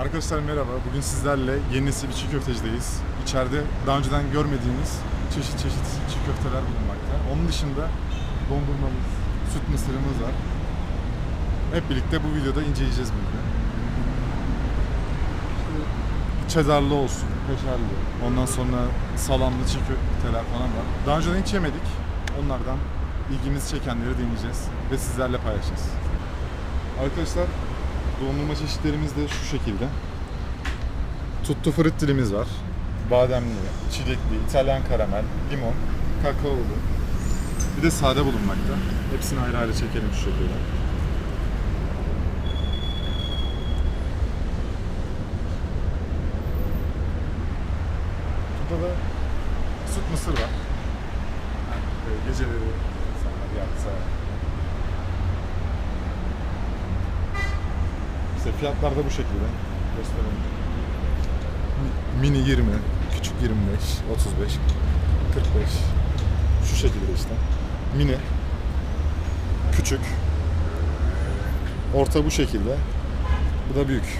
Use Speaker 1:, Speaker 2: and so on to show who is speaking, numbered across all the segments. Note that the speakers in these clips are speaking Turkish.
Speaker 1: Arkadaşlar merhaba. Bugün sizlerle yeni nesil bir çiğ köftecideyiz. İçeride daha önceden görmediğimiz çeşit çeşit çiğ köfteler bulunmakta. Onun dışında dondurmamız, süt mısırımız var. Hep birlikte bu videoda inceleyeceğiz bunu. Çedarlı olsun, kaşarlı. Ondan sonra salamlı çiğ köfteler falan var. Daha önceden hiç yemedik. Onlardan ilgimizi çekenleri deneyeceğiz ve sizlerle paylaşacağız. Arkadaşlar dondurma çeşitlerimiz de şu şekilde. Tuttu frittiri'miz var. Bademli, çilekli, İtalyan karamel, limon, kakaolu. Bir de sade bulunmakta. Hepsini ayrı ayrı çekelim şu şekilde. Burada da süt mısır var. Yani böyle geceleri insanlar yatsa İşte fiyatlar da bu şekilde. Gösterelim. Mi- Mini 20, küçük 25, 35, 45. Şu şekilde işte. Mini, küçük, orta bu şekilde. Bu da büyük.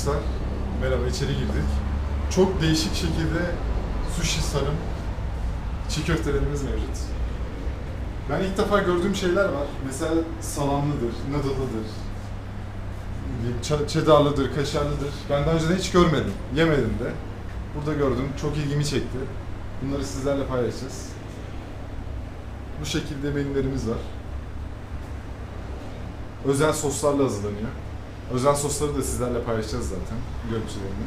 Speaker 1: Arkadaşlar merhaba içeri girdik. Çok değişik şekilde sushi sarım çiğ köftelerimiz mevcut. Ben ilk defa gördüğüm şeyler var. Mesela salamlıdır, noodle'lıdır, ç- cheddarlıdır, kaşarlıdır. Ben daha önceden hiç görmedim, yemedim de. Burada gördüm, çok ilgimi çekti. Bunları sizlerle paylaşacağız. Bu şekilde menülerimiz var. Özel soslarla hazırlanıyor. Özel sosları da sizlerle paylaşacağız zaten görüntülerini.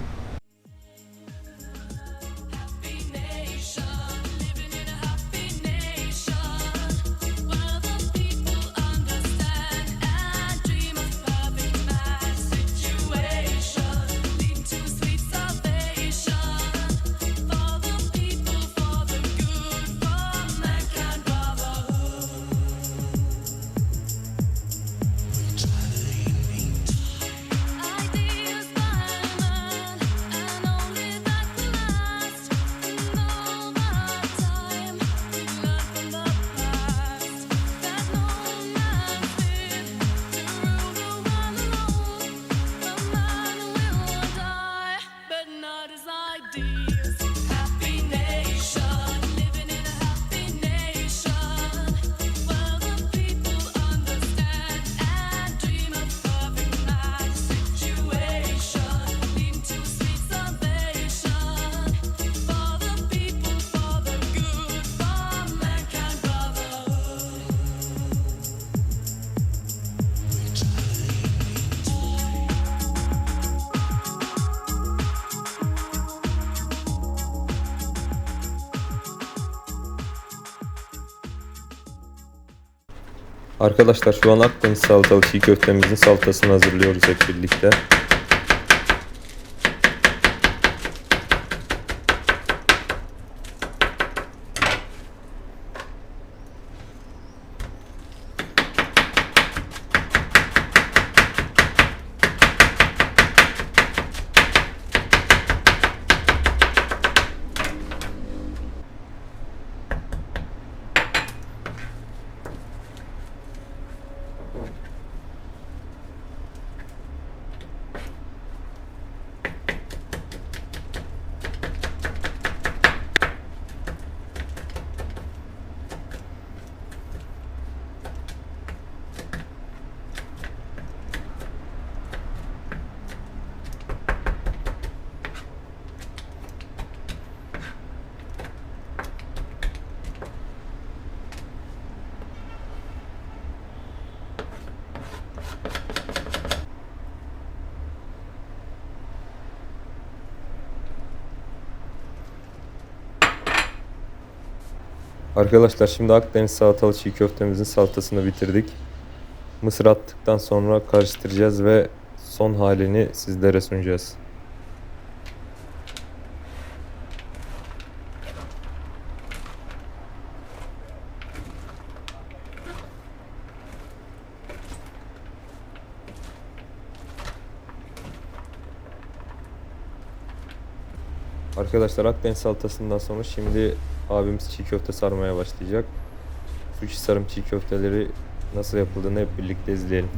Speaker 2: Arkadaşlar şu an Akdeniz salatalı çiğ köftemizin salatasını hazırlıyoruz hep birlikte. Arkadaşlar şimdi Akdeniz salatalı çiğ köftemizin salatasını bitirdik. Mısır attıktan sonra karıştıracağız ve son halini sizlere sunacağız. Arkadaşlar Akdeniz salatasından sonra şimdi abimiz çiğ köfte sarmaya başlayacak. Sushi sarım çiğ köfteleri nasıl yapıldığını hep birlikte izleyelim.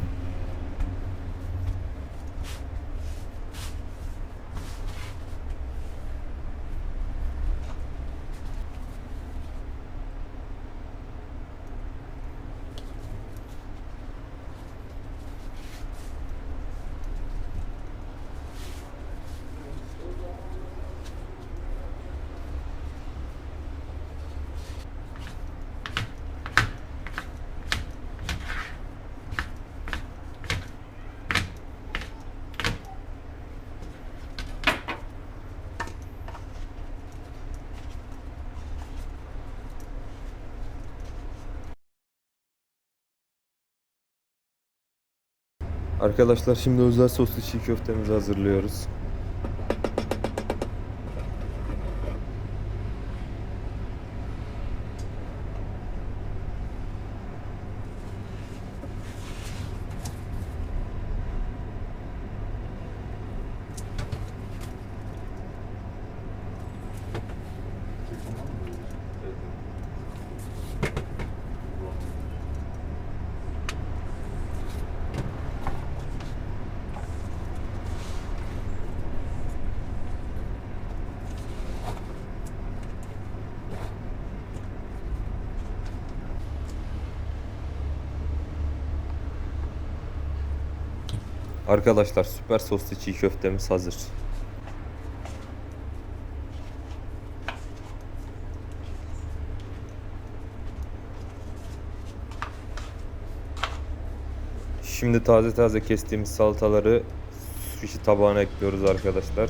Speaker 2: Arkadaşlar şimdi özel soslu çiğ köftemizi hazırlıyoruz. Arkadaşlar süper soslu çiğ köftemiz hazır. Şimdi taze taze kestiğimiz salataları sushi tabağına ekliyoruz arkadaşlar.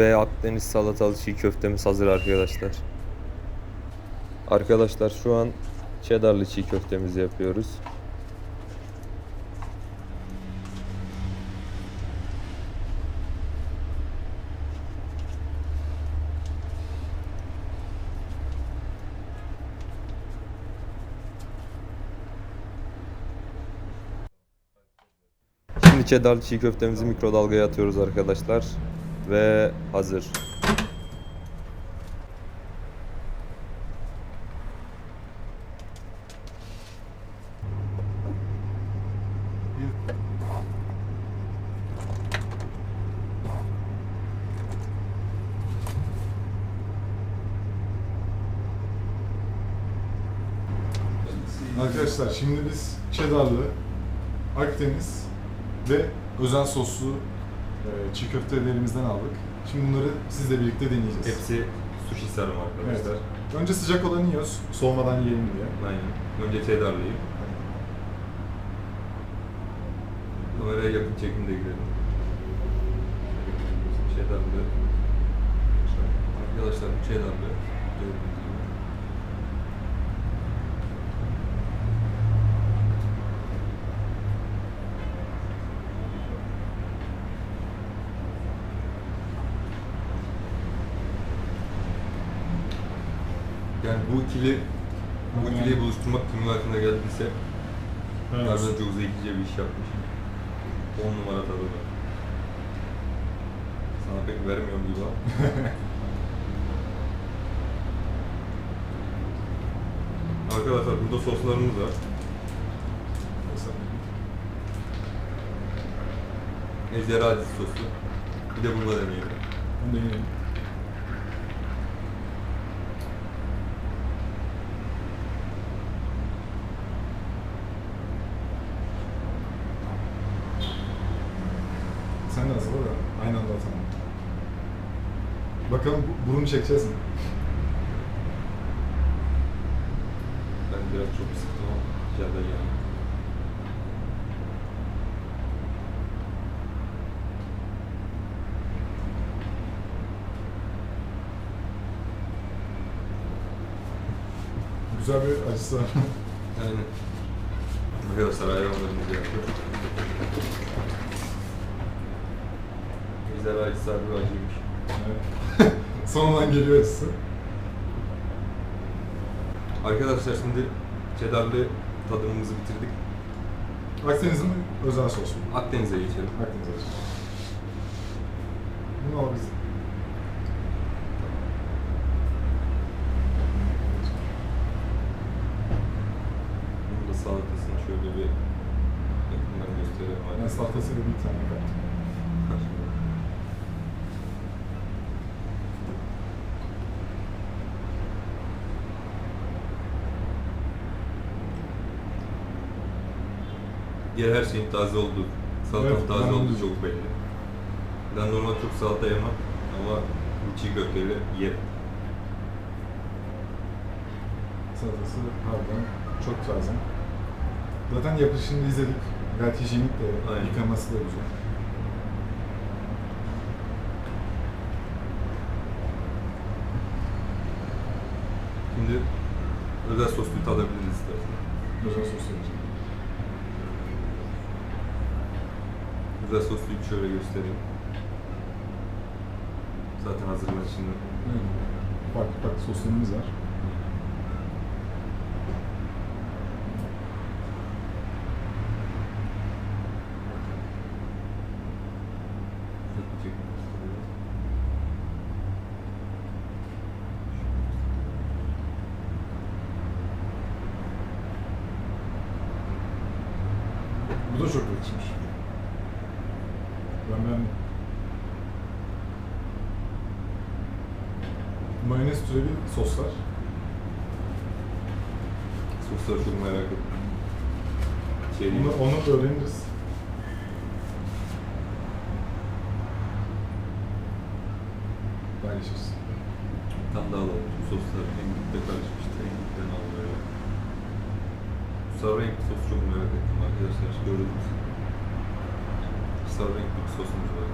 Speaker 2: Ve Akdeniz salatalı çiğ köftemiz hazır arkadaşlar. Arkadaşlar şu an cheddarlı çiğ köftemizi yapıyoruz. Şimdi cheddarlı çiğ köftemizi mikrodalgaya atıyoruz arkadaşlar. Ve hazır.
Speaker 1: Arkadaşlar şimdi biz cheddarlı, Akdeniz ve özel soslu çiğ köftelerimizden aldık. Şimdi bunları sizle birlikte deneyeceğiz.
Speaker 2: Hepsi sushi sarım
Speaker 1: Evet.
Speaker 2: arkadaşlar.
Speaker 1: Önce sıcak olanı yiyoruz, soğumadan yiyelim diye.
Speaker 2: Aynen. Önce cheddarlıyı. Kameraya yakın çekimde girelim. Cheddarlı. Arkadaşlar bu cheddarlı. Gördüğünüz gibi. Yani bu ikili bu ikiliyi buluşturmak kimin aklına geldiyse
Speaker 1: Evet.
Speaker 2: harbiden çok zekice bir iş yapmış. 10 numara tadı var. Sana pek vermiyorum gibi ama. Arkadaşlar burada soslarımız var. Ejderha sosu. Bir de deneyelim.
Speaker 1: Bunu da yiyelim. Bakalım bu- burun çekeceğiz mi?
Speaker 2: Ben biraz çok sıktım ama de yani.
Speaker 1: Güzel bir acısı var.
Speaker 2: Aynen. Arkadaşlar hayranlarımız yaptı. Güzel acısı harbi acıymış.
Speaker 1: Evet. Sonradan geliyor acısı.
Speaker 2: Arkadaşlar şimdi cheddarlı tadımımızı bitirdik.
Speaker 1: Akdeniz'in özel sosu.
Speaker 2: Akdeniz'e geçelim.
Speaker 1: Akdeniz acısı. Bunu al biz.
Speaker 2: Bunun da salatasını şöyle bir yakından gösterelim.
Speaker 1: Ben salatasıyla bir tane kattım.
Speaker 2: Diğer her şeyin taze olduğu, salatanın
Speaker 1: Evet,
Speaker 2: taze olduğu çok belli. Ben normal çok salata yemem ama bu çiğ köfteyle yerim.
Speaker 1: Salatası harbiden çok taze. Zaten yapışını izledik. Gayet hijyenik de,
Speaker 2: Aynen.
Speaker 1: yıkaması da güzel.
Speaker 2: Şimdi özel soslu tadabiliriz istersen.
Speaker 1: Özel sos yapacağım.
Speaker 2: Bir şöyle göstereyim. Zaten hazırlar şimdi.
Speaker 1: Evet. Farklı farklı soslarımız var. Bu da çok yakışmış. Ben. Mayonez türevi soslar.
Speaker 2: Sosları çok merak ettim. Şey.
Speaker 1: Onu, onu öğreniriz. Paylaşırız.
Speaker 2: Tam daha alalım. Şu soslar en dipte karışmıştı. En dipten al böyle. Bu sarı renkli sosu çok merak ettim arkadaşlar. Mü? Sarı renkli bir sosumuz var.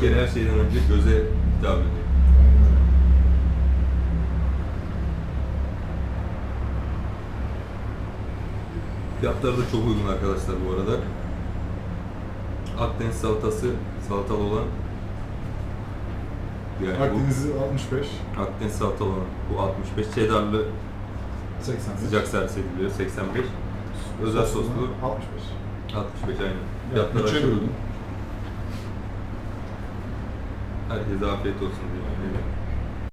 Speaker 2: Kere her şeyden önce göze hitap ediyor. Fiyatları da çok uygun arkadaşlar bu arada. Akdeniz salatası, salatalı olan yani
Speaker 1: Akdeniz'i 65,
Speaker 2: bu Akdeniz salatalı olan bu 65 cheddarlı
Speaker 1: 80.
Speaker 2: sıcak servis ediliyor 85 özel soslu
Speaker 1: 65.
Speaker 2: 65 aynen.
Speaker 1: Ya,
Speaker 2: Fiyatlar
Speaker 1: bölüm.
Speaker 2: uygun. Herkese afiyet olsun diye.